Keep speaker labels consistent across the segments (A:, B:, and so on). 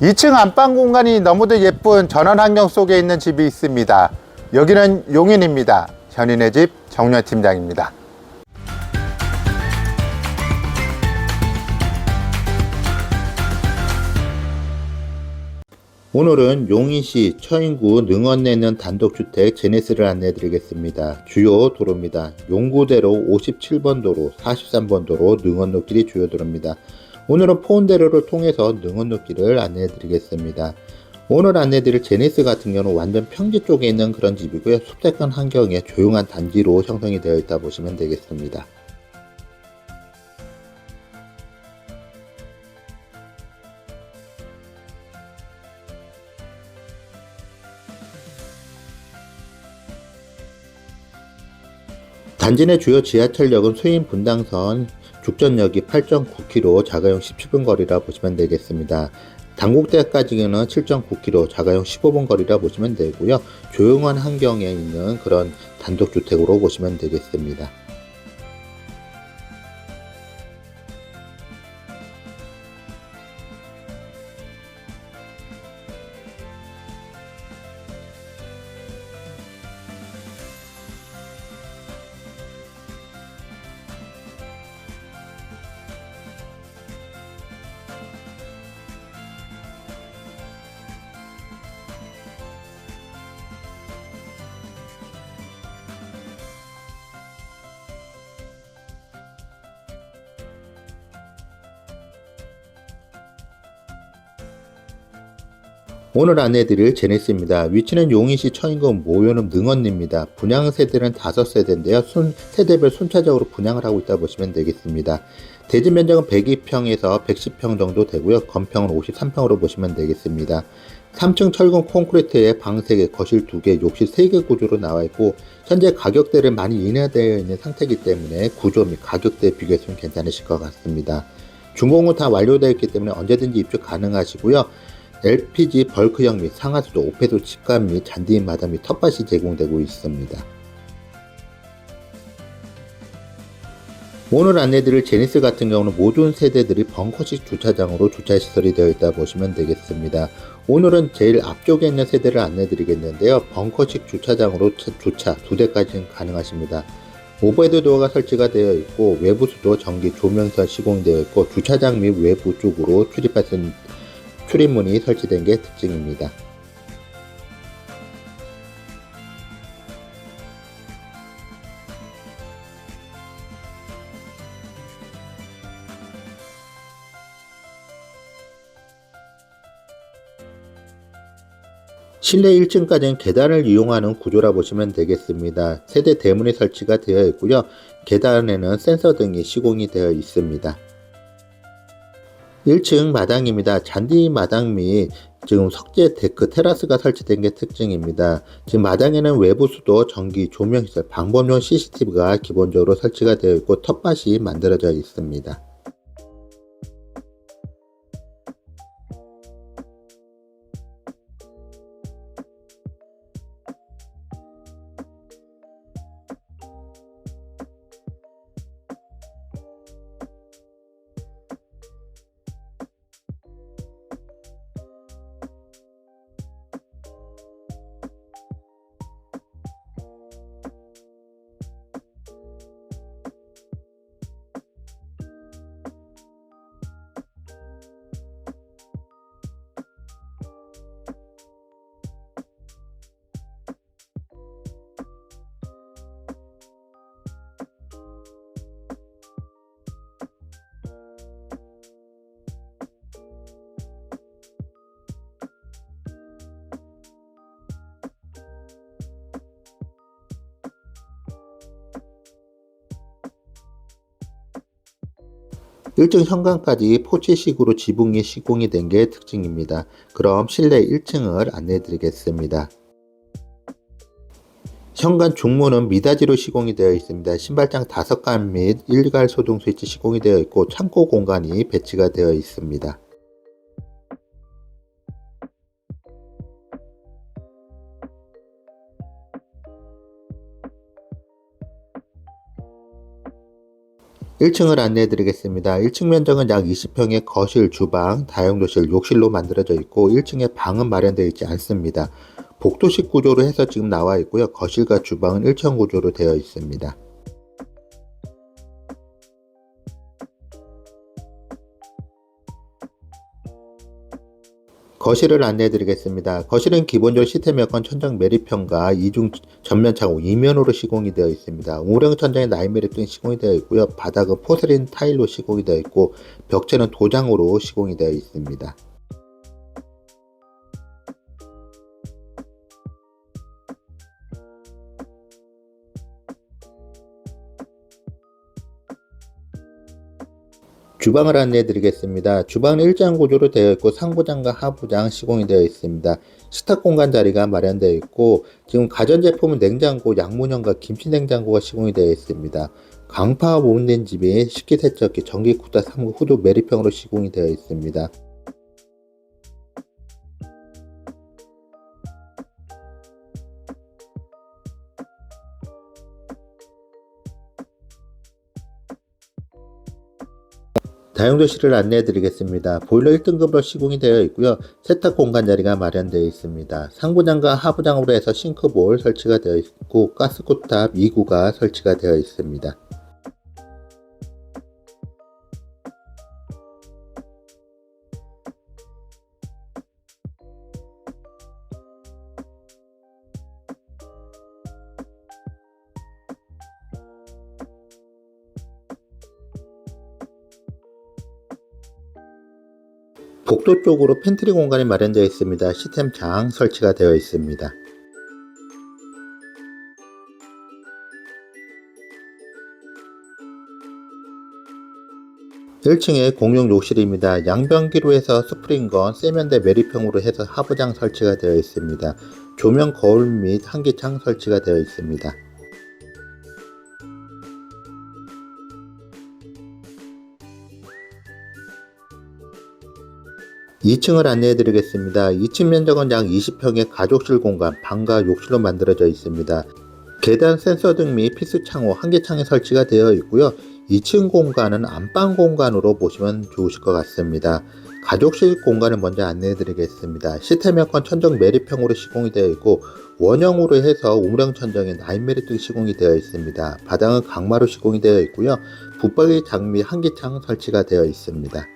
A: 2층 안방 공간이 너무도 예쁜 전원 환경 속에 있는 집이 있습니다. 여기는 용인입니다. 현인의 집 정년 팀장입니다. 오늘은 용인시 처인구 능원내 있는 단독주택 제네스를 안내해 드리겠습니다. 주요 도로입니다. 용구대로 57번 도로, 43번 도로, 능원로길이 주요 도로입니다. 오늘은 포운대로를 통해서 능원로길을 안내해 드리겠습니다. 오늘 안내해 드릴 제네스 같은 경우는 완전 평지 쪽에 있는 그런 집이고요. 숲대간 환경에 조용한 단지로 형성이 되어 있다 보시면 되겠습니다. 단지 내 주요 지하철역은 수인 분당선 죽전역이 8.9km, 자가용 17분 거리라 보시면 되겠습니다. 당국대까지는 7.9km, 자가용 15분 거리라 보시면 되고요. 조용한 환경에 있는 그런 단독주택으로 보시면 되겠습니다. 오늘 안내드릴 제네스입니다. 위치는 용인시 처인구 모요는 능원입니다. 분양 세대는 5세대인데요. 순, 세대별 순차적으로 분양을 하고 있다 보시면 되겠습니다. 대지 면적은 102평에서 110평 정도 되고요. 건평은 53평으로 보시면 되겠습니다. 3층 철근 콘크리트에 방 3개, 거실 2개, 욕실 3개 구조로 나와 있고 현재 가격대를 많이 인하되어 있는 상태이기 때문에 구조 및 가격대 비교했으면 괜찮으실 것 같습니다. 준공은 다 완료되어 있기 때문에 언제든지 입주 가능하시고요. LPG 벌크형 및 상하수도, 오페도 직관 및 잔디인 마당 및 텃밭이 제공되고 있습니다. 오늘 안내드릴 제니스 같은 경우는 모든 세대들이 벙커식 주차장으로 주차시설이 되어 있다 보시면 되겠습니다. 오늘은 제일 앞쪽에 있는 세대를 안내드리겠는데요. 벙커식 주차장으로 차- 주차 두 대까지는 가능하십니다. 오버헤드 도어가 설치가 되어 있고 외부 수도 전기 조명선 시공되어 있고 주차장 및 외부 쪽으로 출입할 수 출입문이 설치된 게 특징입니다. 실내 1층까지는 계단을 이용하는 구조라 보시면 되겠습니다. 세대 대문이 설치가 되어 있고요. 계단에는 센서 등이 시공이 되어 있습니다. 1층 마당입니다. 잔디 마당 및 지금 석재 데크 테라스가 설치된 게 특징입니다. 지금 마당에는 외부 수도, 전기, 조명 시설, 방범용 CCTV가 기본적으로 설치가 되어 있고 텃밭이 만들어져 있습니다. 일정 현관까지 포치식으로 지붕이 시공이 된 게 특징입니다. 그럼 실내 1층을 안내해 드리겠습니다. 현관 중문은 미닫이로 시공이 되어 있습니다. 신발장 5칸 및 일괄 소등 스위치 시공이 되어 있고 창고 공간이 배치가 되어 있습니다. 1층을 안내해 드리겠습니다. 1층 면적은 약 20평의 거실, 주방, 다용도실, 욕실로 만들어져 있고 1층에 방은 마련되어 있지 않습니다. 복도식 구조로 해서 지금 나와 있고요. 거실과 주방은 1층 구조로 되어 있습니다. 거실을 안내해 드리겠습니다. 거실은 기본적으로 시스템 에어컨 천장 매립형과 이중 전면 차고 이면으로 시공이 되어 있습니다. 우령 천장에 나인 매립 등 시공이 되어 있고요. 바닥은 포세린 타일로 시공이 되어 있고 벽체는 도장으로 시공이 되어 있습니다. 주방을 안내해 드리겠습니다. 주방은 일장 구조로 되어 있고 상부장과 하부장 시공이 되어 있습니다. 식탁 공간 자리가 마련되어 있고 지금 가전제품은 냉장고, 양문형과 김치냉장고가 시공이 되어 있습니다. 강파 모음렌집이 식기세척기, 전기쿠타 3구 후드 매립형으로 시공이 되어 있습니다. 다용도실을 안내해 드리겠습니다. 보일러 1등급으로 시공이 되어 있고요. 세탁 공간 자리가 마련되어 있습니다. 상부장과 하부장으로 해서 싱크볼 설치가 되어 있고 가스코탑 2구가 설치가 되어 있습니다. 복도 쪽으로 팬트리 공간이 마련되어 있습니다. 시스템 장 설치가 되어 있습니다. 1층에 공용 욕실입니다. 양변기로 해서 스프링건 세면대 매립형으로 해서 하부장 설치가 되어 있습니다. 조명 거울 및 한기창 설치가 되어 있습니다. 2층을 안내해 드리겠습니다. 2층 면적은 약 20평의 가족실 공간, 방과 욕실로 만들어져 있습니다. 계단 센서 등 및 피스 창호, 한개창에 설치가 되어 있고요. 2층 공간은 안방 공간으로 보시면 좋으실 것 같습니다. 가족실 공간을 먼저 안내해 드리겠습니다. 시스템 에어컨 천정 매립형으로 시공이 되어 있고 원형으로 해서 우물형 천정에 나인 매립 등 시공이 되어 있습니다. 바닥은 강마루 시공이 되어 있고요. 붙박이 장미 한기창 설치가 되어 있습니다.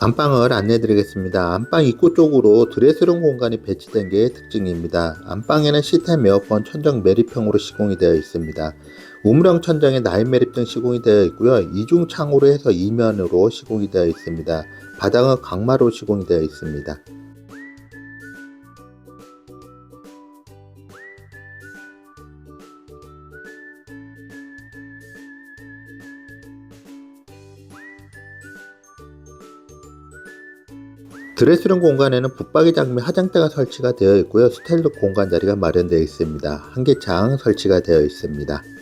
A: 안방을 안내해 드리겠습니다. 안방 입구 쪽으로 드레스룸 공간이 배치된 게 특징입니다. 안방에는 시스템 에어컨 천정 매립형으로 시공이 되어 있습니다. 우물형 천정에 나인 매립 등 시공이 되어 있고요. 이중 창으로 해서 이면으로 시공이 되어 있습니다. 바닥은 강마로 시공이 되어 있습니다. 드레스룸 공간에는 붙박이 장미 화장대가 설치가 되어 있고요. 스타일러 공간 자리가 마련되어 있습니다. 한개창 설치가 되어 있습니다. '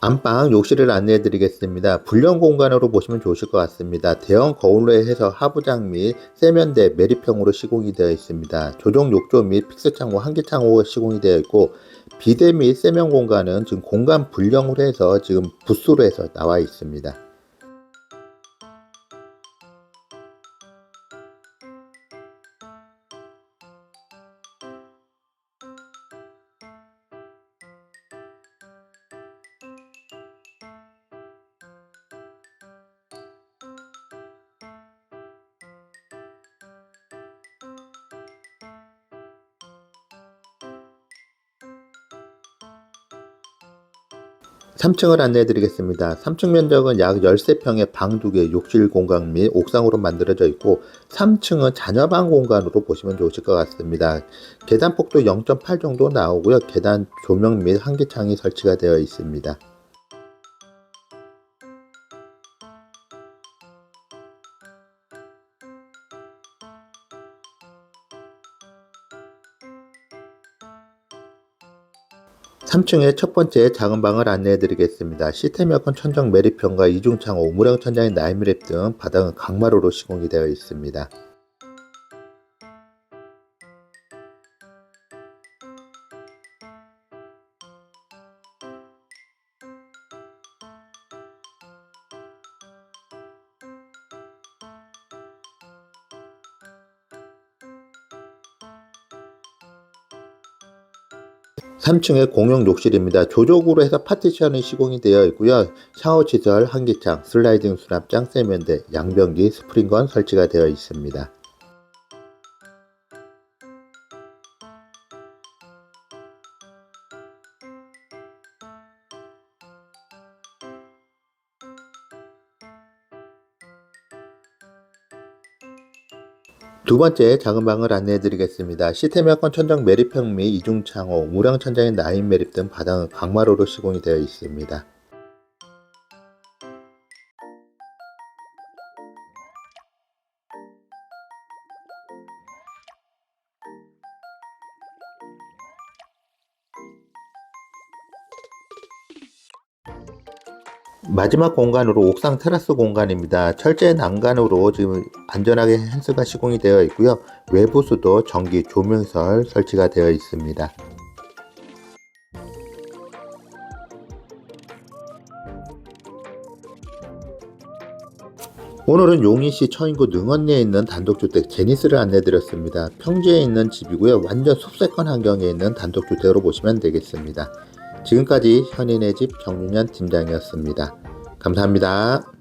A: 안방 욕실을 안내해 드리겠습니다. 불량 공간으로 보시면 좋으실 것 같습니다. 대형 거울로 해서 하부장 및 세면대 매립형으로 시공이 되어 있습니다. 조종 욕조 및 픽스 창호, 한개 창호가 시공이 되어 있고 비대 및 세면 공간은 지금 공간 불량으로 해서 지금 부스로 해서 나와 있습니다. 삼층을 안내해 드리겠습니다. 3층 면적은 약 13평의 방 2개, 욕실 공간 및 옥상으로 만들어져 있고 3층은 자녀방 공간으로 보시면 좋으실 것 같습니다. 계단 폭도 0.8 정도 나오고요. 계단 조명 및 한기창이 설치가 되어 있습니다. 3층의 첫 번째 작은 방을 안내해 드리겠습니다. 시스템 에어컨 천정 매립형과 이중창호, 우무랑 천장의 나이미랩 등 바닥은 강마루로 시공이 되어 있습니다. 삼층의 공용 욕실입니다. 조적으로 해서 파티션이 시공이 되어 있고요. 샤워 시설, 환기창, 슬라이딩 수납장, 세면대, 양변기, 스프링건 설치가 되어 있습니다. 두 번째 작은 방을 안내해 드리겠습니다. 시스템 에어컨 천장 매립형 및 이중 창호, 무량 천장의 나인 매립 등 바닥은 강마루로 시공이 되어 있습니다. 마지막 공간으로 옥상 테라스 공간입니다. 철제 난간으로 지금 안전하게 펜스가 시공이 되어 있고요. 외부 수도 전기 조명설 설치가 되어 있습니다. 오늘은 용인시 처인구 능원리에 있는 단독주택 제니스를 안내드렸습니다. 평지에 있는 집이고요. 완전 숲세권 환경에 있는 단독주택으로 보시면 되겠습니다. 지금까지 현인의 집 정윤현 팀장이었습니다. 감사합니다.